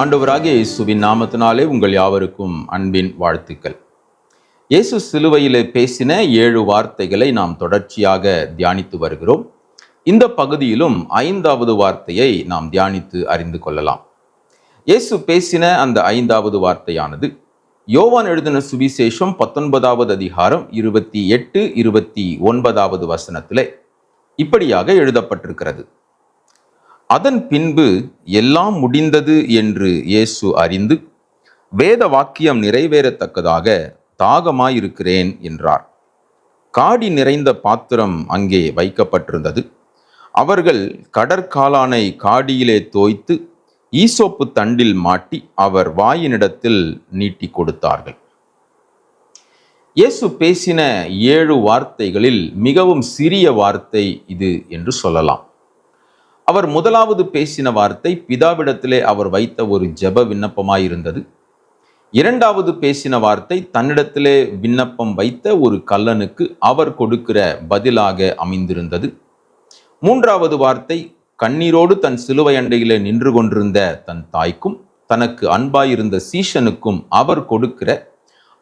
ஆண்டவராகிய இயேசுவின் நாமத்தினாலே உங்கள் யாவருக்கும் அன்பின் வாழ்த்துக்கள். இயேசு சிலுவையிலே பேசின ஏழு வார்த்தைகளை நாம் தொடர்ச்சியாக தியானித்து வருகிறோம். இந்த பகுதியிலும் ஐந்தாவது வார்த்தையை நாம் தியானித்து அறிந்து கொள்ளலாம். இயேசு பேசின அந்த ஐந்தாவது வார்த்தையானது யோவான் எழுதின சுவிசேஷம் பத்தொன்பதாவது அதிகாரம் இருபத்தி எட்டு இருபத்தி ஒன்பதாவது வசனத்திலே இப்படியாக எழுதப்பட்டிருக்கிறது. அதன் பின்பு எல்லாம் முடிந்தது என்று இயேசு அறிந்து வேத வாக்கியம் நிறைவேறத்தக்கதாக தாகமாயிருக்கிறேன் என்றார். காடி நிறைந்த பாத்திரம் அங்கே வைக்கப்பட்டிருந்தது. அவர்கள் கடற்காலானை காடியிலே தோய்த்து ஈசோப்பு தண்டில் மாட்டி அவர் வாயினிடத்தில் நீட்டி கொடுத்தார்கள். இயேசு பேசின ஏழு வார்த்தைகளில் மிகவும் சிறிய வார்த்தை இது என்று சொல்லலாம். அவர் முதலாவது பேசின வார்த்தை பிதாவிடத்திலே அவர் வைத்த ஒரு ஜெப விண்ணப்பமாயிருந்தது. இரண்டாவது பேசின வார்த்தை தன்னிடத்திலே விண்ணப்பம் வைத்த ஒரு கல்லனுக்கு அவர் கொடுக்கிற பதிலாக அமைந்திருந்தது. மூன்றாவது வார்த்தை கண்ணீரோடு தன் சிலுவை அண்டையிலே நின்று கொண்டிருந்த தன் தாய்க்கும் தனக்கு அன்பாயிருந்த சீஷனுக்கும் அவர் கொடுக்கிற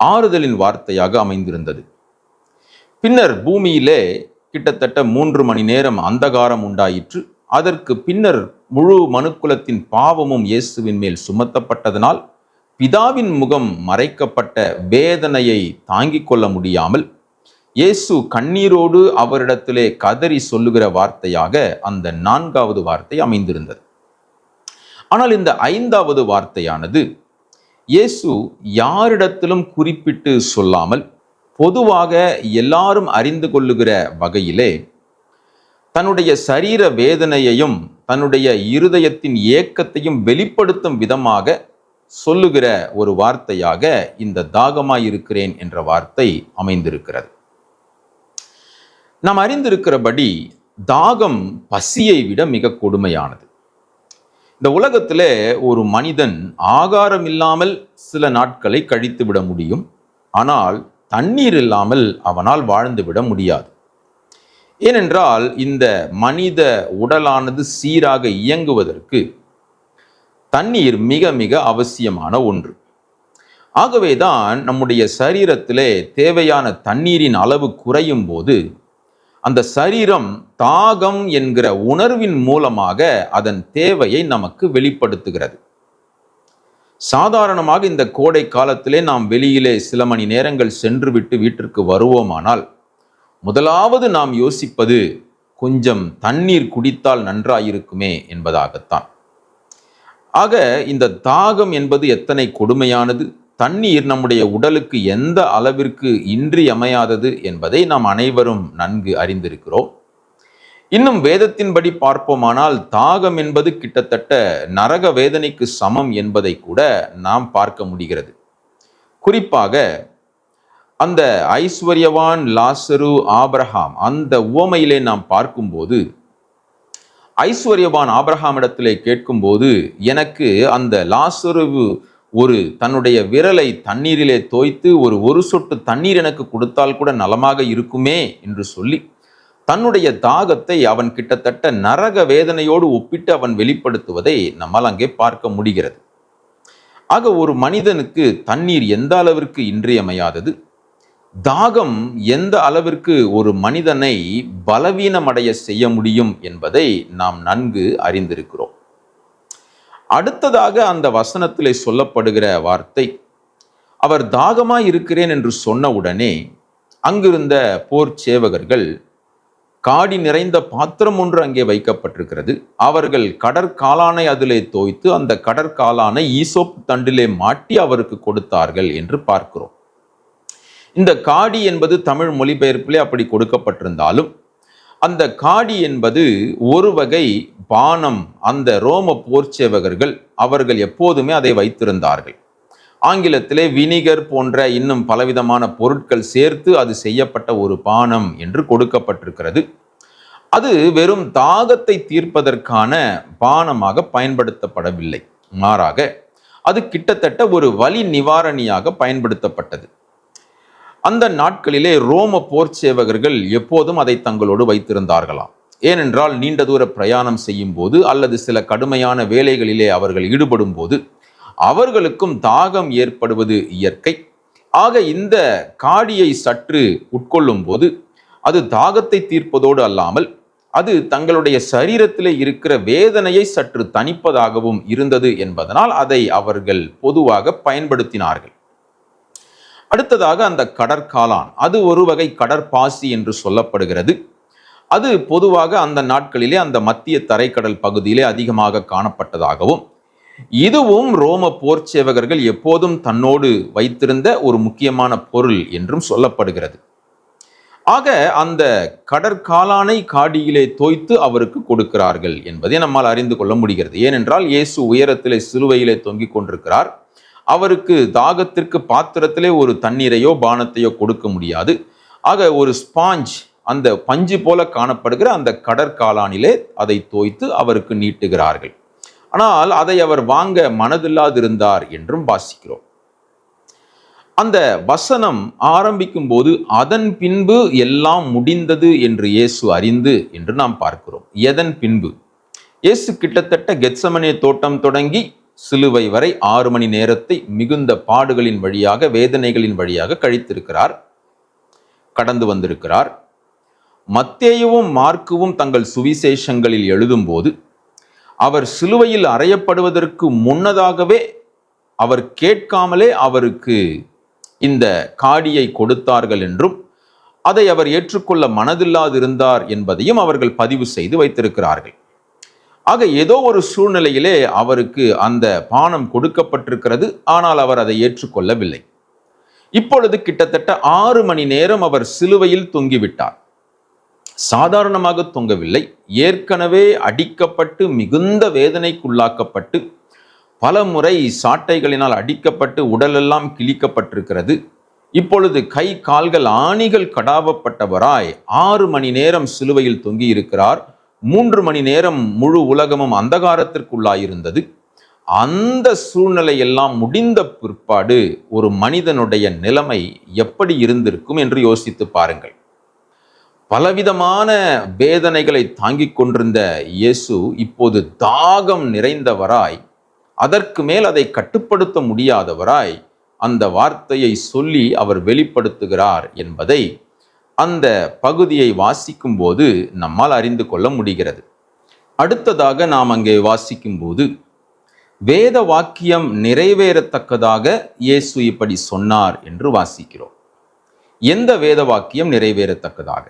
ஆறுதலின் வார்த்தையாக அமைந்திருந்தது. பின்னர் பூமியிலே கிட்டத்தட்ட மூன்று மணி நேரம் அந்தகாரம் உண்டாயிற்று. அதற்கு பின்னர் முழு மனுக்குலத்தின் பாவமும் இயேசுவின் மேல் சுமத்தப்பட்டதனால் பிதாவின் முகம் மறைக்கப்பட்ட வேதனையை தாங்கிக் கொள்ள முடியாமல் இயேசு கண்ணீரோடு அவரிடத்திலே கதறி சொல்லுகிற வார்த்தையாக அந்த நான்காவது வார்த்தை அமைந்திருந்தது. ஆனால் இந்த ஐந்தாவது வார்த்தையானது இயேசு யாரிடத்திலும் குறிப்பிட்டு சொல்லாமல் பொதுவாக எல்லாரும் அறிந்து கொள்ளுகிற வகையிலே தன்னுடைய சரீர வேதனையையும் தன்னுடைய இருதயத்தின் ஏக்கத்தையும் வெளிப்படுத்தும் விதமாக சொல்லுகிற ஒரு வார்த்தையாக இந்த தாகமாயிருக்கிறேன் என்ற வார்த்தை அமைந்திருக்கிறது. நாம் அறிந்திருக்கிறபடி தாகம் பசியை விட மிக கொடுமையானது. இந்த உலகத்தில் ஒரு மனிதன் ஆகாரம் இல்லாமல் சில நாட்களை கழித்து விட முடியும். ஆனால் தண்ணீர் இல்லாமல் அவனால் வாழ்ந்து விட முடியாது. ஏனென்றால் இந்த மனித உடலானது சீராக இயங்குவதற்கு தண்ணீர் மிக மிக அவசியமான ஒன்று. ஆகவேதான் நம்முடைய சரீரத்திலே தேவையான தண்ணீரின் அளவு குறையும் போது அந்த சரீரம் தாகம் என்கிற உணர்வின் மூலமாக அதன் தேவையை நமக்கு வெளிப்படுத்துகிறது. சாதாரணமாக இந்த கோடை காலத்திலே நாம் வெளியிலே சில மணி நேரங்கள் சென்று விட்டு வீட்டிற்கு வருவோமானால் முதலாவது நாம் யோசிப்பது கொஞ்சம் தண்ணீர் குடித்தால் நன்றாயிருக்குமே என்பதாகத்தான். ஆக இந்த தாகம் என்பது எத்தனை கொடுமையானது? தண்ணீர் நம்முடைய உடலுக்கு எந்த அளவிற்கு இன்றியமையாதது என்பதை நாம் அனைவரும் நன்கு அறிந்திருக்கிறோம். இன்னும் வேதத்தின்படி பார்ப்போமானால் தாகம் என்பது கிட்டத்தட்ட நரக வேதனைக்கு சமம் என்பதை கூட நாம் பார்க்க முடிகிறது. குறிப்பாக அந்த ஐஸ்வர்யவான் லாசரு ஆப்ரஹாம் அந்த உவமையிலே நாம் பார்க்கும்போது ஐஸ்வர்யவான் ஆபிரஹாமிடத்திலே கேட்கும்போது எனக்கு அந்த லாசருவு ஒரு தன்னுடைய விரலை தண்ணீரிலே தோய்த்து ஒரு ஒரு சொட்டு தண்ணீர் எனக்கு கொடுத்தால் கூட நலமாக இருக்குமே என்று சொல்லி தன்னுடைய தாகத்தை அவன் கிட்டத்தட்ட நரக வேதனையோடு ஒப்பிட்டு அவன் வெளிப்படுத்துவதை நம்மால் அங்கே பார்க்க முடிகிறது. ஆக ஒரு மனிதனுக்கு தண்ணீர் எந்த அளவிற்கு இன்றியமையாதது? தாகம் எந்த அளவிற்கு ஒரு மனிதனை பலவீனமடைய செய்ய முடியும் என்பதை நாம் நன்கு அறிந்திருக்கிறோம். அடுத்ததாக அந்த வசனத்திலே சொல்லப்படுகிற வார்த்தை அவர் தாகமாக இருக்கிறேன் என்று சொன்ன உடனே அங்கிருந்த போர் சேவகர்கள் காடி நிறைந்த பாத்திரம் ஒன்று அங்கே வைக்கப்பட்டிருக்கிறது. அவர்கள் கடற்காலானை அதிலே தோய்த்து அந்த கடற்காலானை ஈசோப் தண்டிலே மாட்டி அவருக்கு கொடுத்தார்கள் என்று பார்க்கிறோம். இந்த காடி என்பது தமிழ் மொழிபெயர்ப்பிலே அப்படி கொடுக்கப்பட்டிருந்தாலும் அந்த காடி என்பது ஒரு வகை பானம் அந்த ரோம போர்ச்சேவகர்கள் அவர்கள் எப்போதுமே அதை வைத்திருந்தார்கள். ஆங்கிலத்திலே வினிகர் போன்ற இன்னும் பலவிதமான பொருட்கள் சேர்த்து அது செய்யப்பட்ட ஒரு பானம் என்று கொடுக்கப்பட்டிருக்கிறது. அது வெறும் தாகத்தை தீர்ப்பதற்கான பானமாக பயன்படுத்தப்படவில்லை. மாறாக அது கிட்டத்தட்ட ஒரு வலி நிவாரணியாக பயன்படுத்தப்பட்டது. அந்த நாட்களிலே ரோம போர் சேவகர்கள் எப்போதும் அதை தங்களோடு வைத்திருந்தார்களாம். ஏனென்றால் நீண்ட தூர பிரயாணம் செய்யும் போது அல்லது சில கடுமையான வேலைகளிலே அவர்கள் ஈடுபடும் போது அவர்களுக்கும் தாகம் ஏற்படுவது இயற்கை. ஆக இந்த காடியை சற்று உட்கொள்ளும் போது அது தாகத்தை தீர்ப்பதோடு அல்லாமல் அது தங்களுடைய சரீரத்திலே இருக்கிற வேதனையை சற்று தணிப்பதாகவும் இருந்தது என்பதனால் அதை அவர்கள் பொதுவாக பயன்படுத்தினார்கள். அடுத்ததாக அந்த கடற்காளான். அது ஒரு வகை கடற்பாசி என்று சொல்லப்படுகிறது. அது பொதுவாக அந்த நாட்களிலே அந்த மத்திய தரைக்கடல் பகுதியிலே அதிகமாக காணப்பட்டதாகவும் இதுவும் ரோம போர் சேவகர்கள் எப்போதும் தன்னோடு வைத்திருந்த ஒரு முக்கியமான பொருள் என்றும் சொல்லப்படுகிறது. ஆக அந்த கடற்காலானை காடியிலே தோய்த்து அவருக்கு கொடுக்கிறார்கள் என்பதை நம்மால் அறிந்து கொள்ள முடிகிறது. ஏனென்றால் இயேசு உயரத்திலே சிலுவையிலே தொங்கிக் கொண்டிருக்கிறார். அவருக்கு தாகத்திற்கு பாத்திரத்திலே ஒரு தண்ணீரையோ பானத்தையோ கொடுக்க முடியாது. ஆக ஒரு ஸ்பாஞ்ச் அந்த பஞ்சு போல காணப்படுகிற அந்த கடற்காலானிலே அதை தோய்த்து அவருக்கு நீட்டுகிறார்கள். ஆனால் அதை அவர் வாங்க மனதில்லாதிருந்தார் என்றும் வாசிக்கிறோம். அந்த வசனம் ஆரம்பிக்கும் போது அதன் பின்பு எல்லாம் முடிந்தது என்று இயேசு அறிந்து என்று நாம் பார்க்கிறோம். எதன் பின்பு? இயேசு கிட்டத்தட்ட கெட்சமனே தோட்டம் தொடங்கி சிலுவை வரை ஆறு மணி நேரத்தை மிகுந்த பாடுகளின் வழியாக வேதனைகளின் வழியாக கழித்திருக்கிறார். கடந்து வந்திருக்கிறார். மத்தேயுவும் மார்க்குவும் தங்கள் சுவிசேஷங்களில் எழுதும்போது அவர் சிலுவையில் அறையப்படுவதற்கு முன்னதாகவே அவர் கேட்காமலே அவருக்கு இந்த காடியை கொடுத்தார்கள் என்றும் அதை அவர் ஏற்றுக்கொள்ள மனதில்லாதிருந்தார் என்பதையும் அவர்கள் பதிவு செய்து வைத்திருக்கிறார்கள். ஆக ஏதோ ஒரு சூழ்நிலையிலே அவருக்கு அந்த பானம் கொடுக்கப்பட்டிருக்கிறது. ஆனால் அவர் அதை ஏற்றுக்கொள்ளவில்லை. இப்பொழுது கிட்டத்தட்ட ஆறு மணி நேரம் அவர் சிலுவையில் தொங்கிவிட்டார். சாதாரணமாக தொங்கவில்லை. ஏற்கனவே அடிக்கப்பட்டு மிகுந்த வேதனைக்குள்ளாக்கப்பட்டு பல முறை சாட்டைகளினால் அடிக்கப்பட்டு உடலெல்லாம் கிழிக்கப்பட்டிருக்கிறது. இப்பொழுது கை கால்கள் ஆணிகள் கடாவப்பட்டவராய் ஆறு மணி நேரம் சிலுவையில் தொங்கி இருக்கிறார் மூன்று மணி நேரம் முழு உலகமும் அந்தகாரத்திற்குள்ளாயிருந்தது. அந்த சூழ்நிலை எல்லாம் முடிந்த பிற்பாடு ஒரு மனிதனுடைய நிலைமை எப்படி இருந்திருக்கும் என்று யோசித்து பாருங்கள். பலவிதமான வேதனைகளை தாங்கிக் கொண்டிருந்த இயேசு இப்போது தாகம் நிறைந்தவராய் அதற்கு மேல் அதை கட்டுப்படுத்த முடியாதவராய் அந்த வார்த்தையை சொல்லி அவர் வெளிப்படுத்துகிறார் என்பதை அந்த பகுதியை வாசிக்கும் போது நம்மால் அறிந்து கொள்ள முடிகிறது. அடுத்ததாக நாம் அங்கே வாசிக்கும்போது வேத வாக்கியம் நிறைவேறத்தக்கதாக இயேசு இப்படி சொன்னார் என்று வாசிக்கிறோம். எந்த வேத வாக்கியம் நிறைவேறத்தக்கதாக?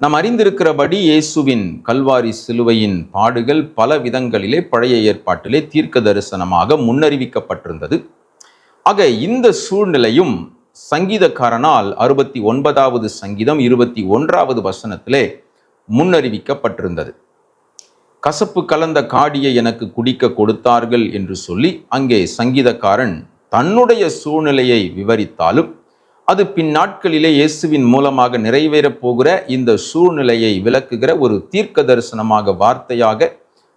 நாம் அறிந்திருக்கிறபடி இயேசுவின் கல்வாரி சிலுவையின் பாடுகள் பல விதங்களிலே பழைய ஏற்பாட்டிலே தீர்க்க தரிசனமாக முன்னறிவிக்கப்பட்டிருந்தது. ஆக இந்த சூழ்நிலையும் சங்கீதக்காரனால் அறுபத்தி ஒன்பதாவது சங்கீதம் இருபத்தி ஒன்றாவது வசனத்திலே முன்னறிவிக்கப்பட்டிருந்தது. கசப்பு கலந்த காடியை எனக்கு குடிக்க கொடுத்தார்கள் என்று சொல்லி அங்கே சங்கீதக்காரன் தன்னுடைய சூழ்நிலையை விவரித்தாலும் அது பின்னாட்களிலே இயேசுவின் மூலமாக நிறைவேறப் போகிற இந்த சூழ்நிலையை விளக்குகிற ஒரு தீர்க்க தரிசனமாக வார்த்தையாக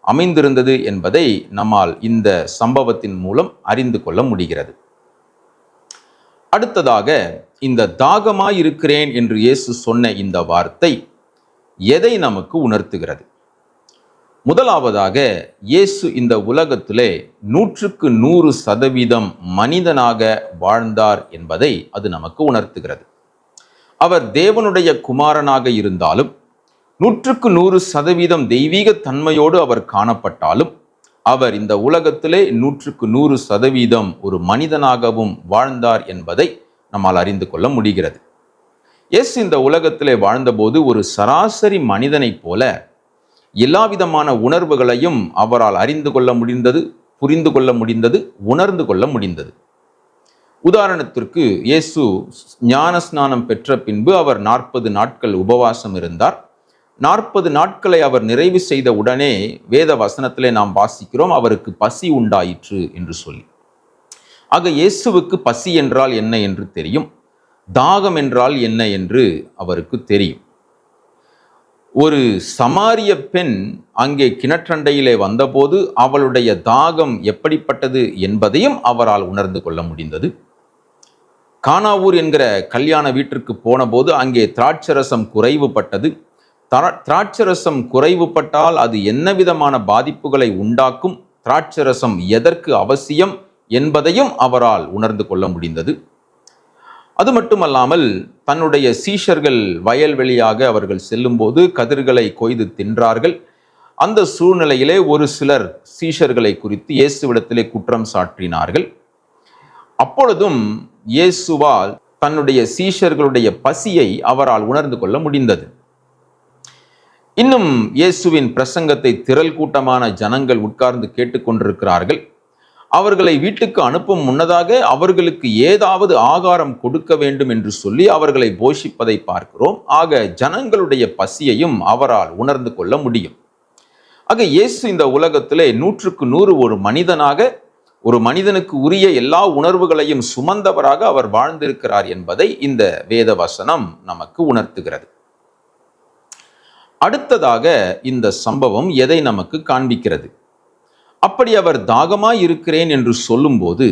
அமைந்திருந்தது என்பதை நம்மால் இந்த சம்பவத்தின் மூலம் அறிந்து கொள்ள முடிகிறது. அடுத்ததாக இந்த தாகமாயிருக்கிறேன் என்று இயேசு சொன்ன இந்த வார்த்தை எதை நமக்கு உணர்த்துகிறது? முதலாவதாக இயேசு இந்த உலகத்திலே நூற்றுக்கு நூறு சதவீதம் மனிதனாக வாழ்ந்தார் என்பதை அது நமக்கு உணர்த்துகிறது. அவர் தேவனுடைய குமாரனாக இருந்தாலும் நூற்றுக்கு நூறு சதவீதம் தெய்வீக தன்மையோடு அவர் காணப்பட்டாலும் அவர் இந்த உலகத்திலே நூற்றுக்கு நூறு சதவீதம் ஒரு மனிதனாகவும் வாழ்ந்தார் என்பதை நம்மால் அறிந்து கொள்ள முடிகிறது. எஸ் இந்த உலகத்திலே வாழ்ந்தபோது ஒரு சராசரி மனிதனைப் போல எல்லா விதமான உணர்வுகளையும் அவரால் அறிந்து கொள்ள முடிந்தது புரிந்து கொள்ள முடிந்தது உணர்ந்து கொள்ள முடிந்தது. உதாரணத்திற்கு இயேசு ஞானஸ்நானம் பெற்ற பின்பு அவர் நாற்பது நாட்கள் உபவாசம் இருந்தார். நாற்பது நாட்களை அவர் நிறைவு செய்த உடனே வேத வசனத்திலே நாம் வாசிக்கிறோம் அவருக்கு பசி உண்டாயிற்று என்று சொல்லி. ஆக இயேசுவுக்கு பசி என்றால் என்ன என்று தெரியும். தாகம் என்றால் என்ன என்று அவருக்கு தெரியும். ஒரு சமாரிய பெண் அங்கே கிணற்றண்டையிலே வந்தபோது அவளுடைய தாகம் எப்படிப்பட்டது என்பதையும் அவரால் உணர்ந்து கொள்ள முடிந்தது. கானாவூர் என்கிற கல்யாண வீட்டிற்கு போனபோது அங்கே திராட்சரசம் குறைவுபட்டது. திராட்சரசம் குறைவுபட்டால் அது என்ன விதமான பாதிப்புகளை உண்டாக்கும்? திராட்சரசம் எதற்கு அவசியம் என்பதையும் அவரால் உணர்ந்து கொள்ள முடிந்தது. அது மட்டுமல்லாமல் தன்னுடைய சீஷர்கள் வயல்வெளியாக அவர்கள் செல்லும்போது கதிர்களை கொய்து தின்றார்கள். அந்த சூழ்நிலையிலே ஒரு சிலர் சீஷர்களை குறித்து இயேசுவிடத்திலே குற்றம் சாற்றினார்கள். அப்பொழுதும் இயேசுவால் தன்னுடைய சீஷர்களுடைய பசியை அவரால் உணர்ந்து கொள்ள முடிந்தது. இன்னும் இயேசுவின் பிரசங்கத்தை திரள் கூட்டமான ஜனங்கள் உட்கார்ந்து கேட்டுக்கொண்டிருக்கிறார்கள் அவர்களை வீட்டுக்கு அனுப்பும் முன்னதாக அவர்களுக்கு ஏதாவது ஆகாரம் கொடுக்க வேண்டும் என்று சொல்லி அவர்களை போஷிப்பதை பார்க்கிறோம். ஆக ஜனங்களுடைய பசியையும் அவரால் உணர்ந்து கொள்ள முடியும். ஆக இயேசு இந்த உலகத்திலே நூற்றுக்கு நூறு ஒரு மனிதனாக ஒரு மனிதனுக்கு உரிய எல்லா உணர்வுகளையும் சுமந்தவராக அவர் வாழ்ந்திருக்கிறார் என்பதை இந்த வேத வசனம் நமக்கு உணர்த்துகிறது. அடுத்ததாக இந்த சம்பவம் எதை நமக்கு காண்பிக்கிறது? அப்படி அவர் தாகமாய் இருக்கிறேன் என்று சொல்லும்போது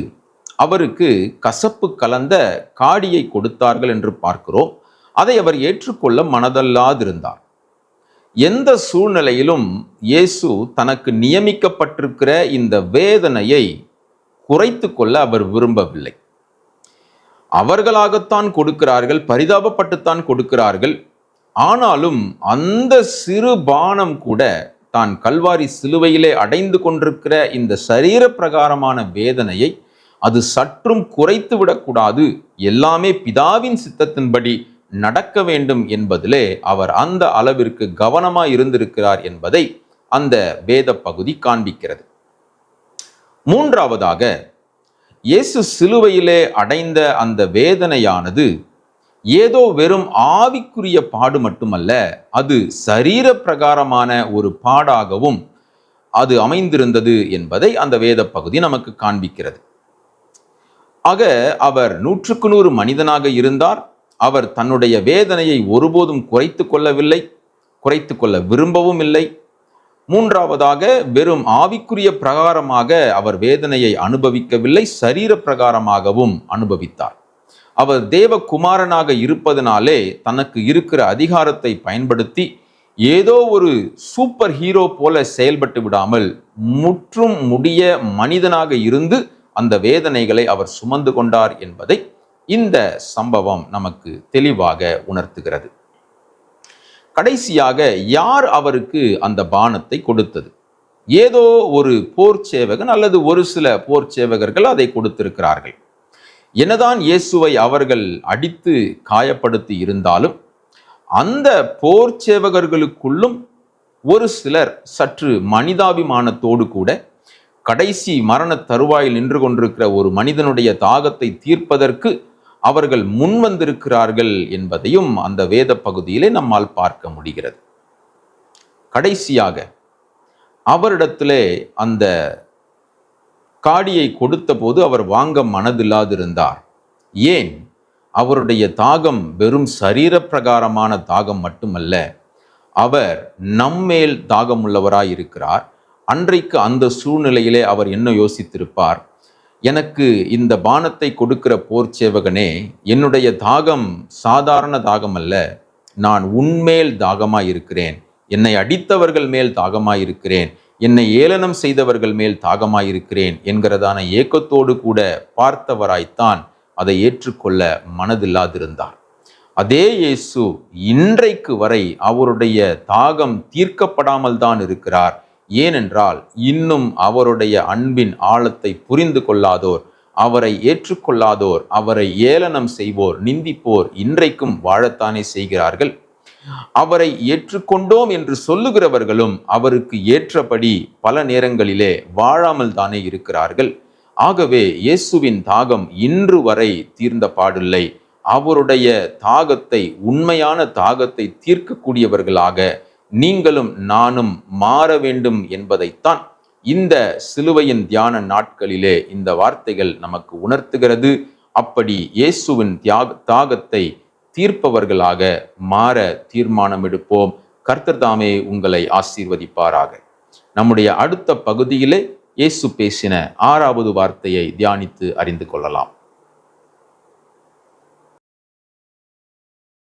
அவருக்கு கசப்பு கலந்த காடியை கொடுத்தார்கள் என்று பார்க்கிறோம். அதை அவர் ஏற்றுக்கொள்ள மனதல்லாதிருந்தார். எந்த சூழ்நிலையிலும் இயேசு தனக்கு நியமிக்கப்பட்டிருக்கிற இந்த வேதனையை குறைத்து கொள்ள அவர் விரும்பவில்லை. அவர்களாகத்தான் கொடுக்கிறார்கள் பரிதாபப்பட்டுத்தான் கொடுக்கிறார்கள். ஆனாலும் அந்த சிறு பானம் கூட தான் கல்வாரி சிலுவையிலே அடைந்து கொண்டிருக்கிற இந்த சரீர பிரகாரமான வேதனையை அது சற்றும் குறைத்து விடக்கூடாது. எல்லாமே பிதாவின் சித்தத்தின்படி நடக்க வேண்டும் என்பதிலே அவர் அந்த அளவிற்கு கவனமாக இருந்திருக்கிறார் என்பதை அந்த வேத பகுதி காண்பிக்கிறது. மூன்றாவதாக இயேசு சிலுவையிலே அடைந்த அந்த வேதனையானது ஏதோ வெறும் ஆவிக்குரிய பாடு மட்டுமல்ல அது சரீர பிரகாரமான ஒரு பாடாகவும் அது அமைந்திருந்தது என்பதை அந்த வேத பகுதி நமக்கு காண்பிக்கிறது. ஆக அவர் நூற்றுக்கு நூறு மனிதனாக இருந்தார். அவர் தன்னுடைய வேதனையை ஒருபோதும் குறைத்து கொள்ளவில்லை குறைத்து கொள்ள விரும்பவும் இல்லை. மூன்றாவதாக வெறும் ஆவிக்குரிய பிரகாரமாக அவர் வேதனையை அனுபவிக்கவில்லை சரீர பிரகாரமாகவும் அனுபவித்தார். அவர் தேவகுமாரனாக இருப்பதனாலே தனக்கு இருக்கிற அதிகாரத்தை பயன்படுத்தி ஏதோ ஒரு சூப்பர் ஹீரோ போல செயல்பட்டு விடாமல் முற்றும் முடிய மனிதனாக இருந்து அந்த வேதனைகளை அவர் சுமந்து கொண்டார் என்பதை இந்த சம்பவம் நமக்கு தெளிவாக உணர்த்துகிறது. கடைசியாக யார் அவருக்கு அந்த பானத்தை கொடுத்தது? ஏதோ ஒரு போர் சேவகன் அல்லது ஒரு சில போர் சேவகர்கள் அதை கொடுத்திருக்கிறார்கள். என்னதான் இயேசுவை அவர்கள் அடித்து காயப்படுத்தி இருந்தாலும் அந்த போர் சேவகர்களுக்குள்ளும் ஒரு சிலர் சற்று மனிதாபிமானத்தோடு கூட கடைசி மரண தருவாயில் நின்று கொண்டிருக்கிற ஒரு மனிதனுடைய தாகத்தை தீர்ப்பதற்கு அவர்கள் முன்வந்திருக்கிறார்கள் என்பதையும் அந்த வேத பகுதியிலே நம்மால் பார்க்க முடிகிறது. கடைசியாக அவரிடத்திலே அந்த காடியை கொடுத்தபோது அவர் வாங்க மனதில்லாதிருந்தார். ஏன்? அவருடைய தாகம் வெறும் சரீர பிரகாரமான தாகம் மட்டுமல்ல அவர் நம்மேல் தாகமுள்ளவராய் இருக்கிறார் அன்றைக்கு அந்த சூழ்நிலையிலே அவர் என்ன யோசித்திருப்பார்? எனக்கு இந்த பானத்தை கொடுக்கிற போர் சேவகனே என்னுடைய தாகம் சாதாரண தாகம் அல்ல நான் உன்மேல் தாகமாக இருக்கிறேன் என்னை அடித்தவர்கள் மேல் தாகமாய் இருக்கிறேன் என்னை ஏளனம் செய்தவர்கள் மேல் தாகமாயிருக்கிறேன் என்கிறதான ஏக்கத்தோடு கூட பார்த்தவராய்த்தான் அதை ஏற்றுக்கொள்ள மனதில்லாதிருந்தார். அதே இயேசு இன்றைக்கு வரை அவருடைய தாகம் தீர்க்கப்படாமல் தான் இருக்கிறார். ஏனென்றால் இன்னும் அவருடைய அன்பின் ஆழத்தை புரிந்து கொள்ளாதோர் அவரை ஏற்றுக்கொள்ளாதோர் அவரை ஏளனம் செய்வோர் நிந்திப்போர் இன்றைக்கும் வாழத்தானே செய்கிறார்கள். அவரை ஏற்றுக்கொண்டோம் என்று சொல்லுகிறவர்களும் அவருக்கு ஏற்றபடி பல நேரங்களிலே வாழாமல் தானே இருக்கிறார்கள். ஆகவே இயேசுவின் தாகம் இன்று வரை தீர்ந்த பாடில்லை. அவருடைய தாகத்தை உண்மையான தாகத்தை தீர்க்கக்கூடியவர்களாக நீங்களும் நானும் மாற வேண்டும் என்பதைத்தான் இந்த சிலுவையின் தியான நாட்களிலே இந்த வார்த்தைகள் நமக்கு உணர்த்துகிறது. அப்படி இயேசுவின் தியாக தாகத்தை தீர்ப்பவர்களாக மாற தீர்மானம் எடுப்போம் கர்த்தர் தாமே உங்களை ஆசீர்வதிப்பாராக. நம்முடைய அடுத்த பகுதியிலே இயேசு பேசின ஆறாவது வார்த்தையை தியானித்து அறிந்து கொள்ளலாம்.